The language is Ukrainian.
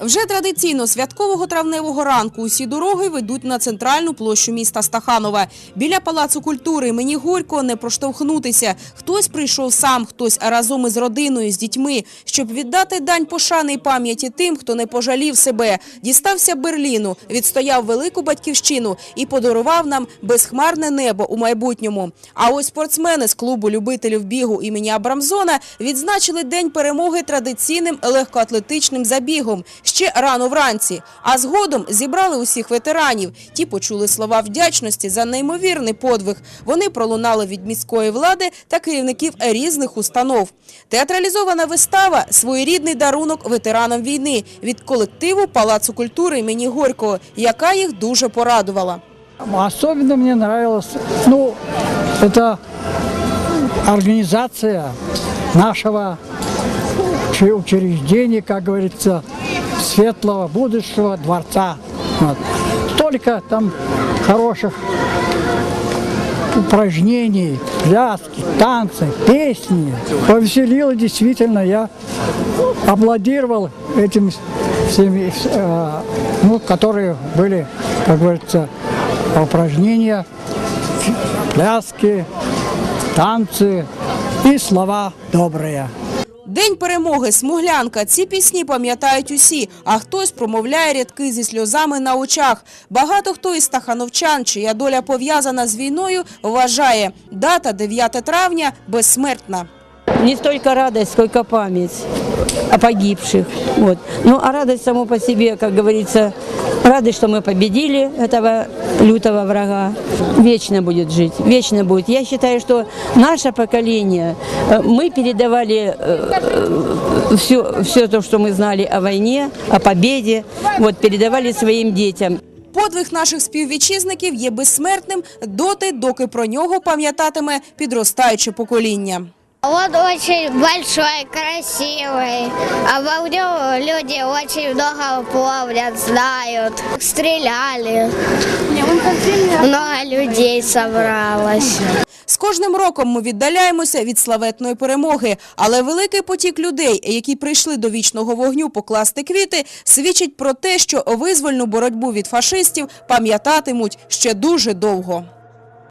Вже традиційно святкового травневого ранку усі дороги ведуть на центральну площу міста Стаханова. Біля палацу культури імені Горького не проштовхнутися. Хтось прийшов сам, хтось разом із родиною, з дітьми, щоб віддати дань пошани й пам'яті тим, хто не пожалів себе, дістався Берліну, відстояв велику батьківщину і подарував нам безхмарне небо у майбутньому. А ось спортсмени з клубу любителів бігу імені Абрамзона відзначили день перемоги традиційним легкоатлетичним забігом ще рано вранці. А згодом зібрали усіх ветеранів. Ті почули слова вдячності за неймовірний подвиг. Вони пролунали від міської влади та керівників різних установ. Театралізована вистава своєрідний дарунок ветеранам війни від колективу Палацу культури імені Горького, яка їх дуже порадувала. Особенно мне нравилось, ну, это организация нашего учре- учреждения, как говорится, светлого будущего дворца. Вот. Столько там хороших упражнений, пляски, танцы, песни. Повеселило действительно, я аплодировал этим всеми, э, ну, которые были, как говорится, упражнения, пляски, танцы и слова добрые. День перемоги, смуглянка. Ці пісні пам'ятають усі, а хтось промовляє рядки зі сльозами на очах. Багато хто із стахановчан, чия доля пов'язана з війною, вважає, дата 9 травня безсмертна не столько радость, сколько память о погибших. Вот. Ну, а радость само по себе, как говорится, радость, что мы победили этого лютого врага, вечно будет жить, вечно будет. Я считаю, что наше поколение, э, мы передавали все, все то, что мы знали о войне, о победе, вот, передавали своим детям. Подвиг наших співвітчизників є безсмертним доти, доки про нього пам'ятатиме підростаюче покоління. Он очень большой, красивый. А в нем люди очень много помнят, знают. Стреляли. Много людей собралось. З кожним роком ми віддаляємося від славетної перемоги, але великий потік людей, які прийшли до вічного вогню покласти квіти, свідчить про те, що визвольну боротьбу від фашистів пам'ятатимуть ще дуже довго.